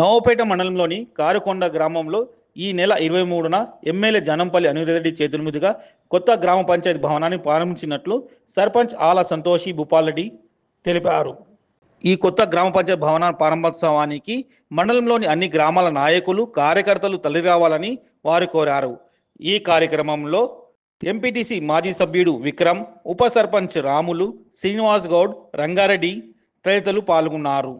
నవపేట మండలంలోని కారుకొండ గ్రామంలో ఈ నెల ఇరవై మూడున ఎమ్మెల్యే జనంపల్లి అనిరెడ్డి చేతుల మీదుగా కొత్త గ్రామ పంచాయతీ భవనాన్ని ప్రారంభించినట్లు సర్పంచ్ ఆల సంతోషి భూపాలరెడ్డి తెలిపారు. ఈ కొత్త గ్రామ పంచాయతీ భవన ప్రారంభోత్సవానికి మండలంలోని అన్ని గ్రామాల నాయకులు కార్యకర్తలు తల్లి రావాలని వారు కోరారు. ఈ కార్యక్రమంలో ఎంపీటీసీ మాజీ సభ్యుడు విక్రమ్ ఉప సర్పంచ్ రాములు శ్రీనివాస్ గౌడ్ రంగారెడ్డి తదితరులు పాల్గొన్నారు.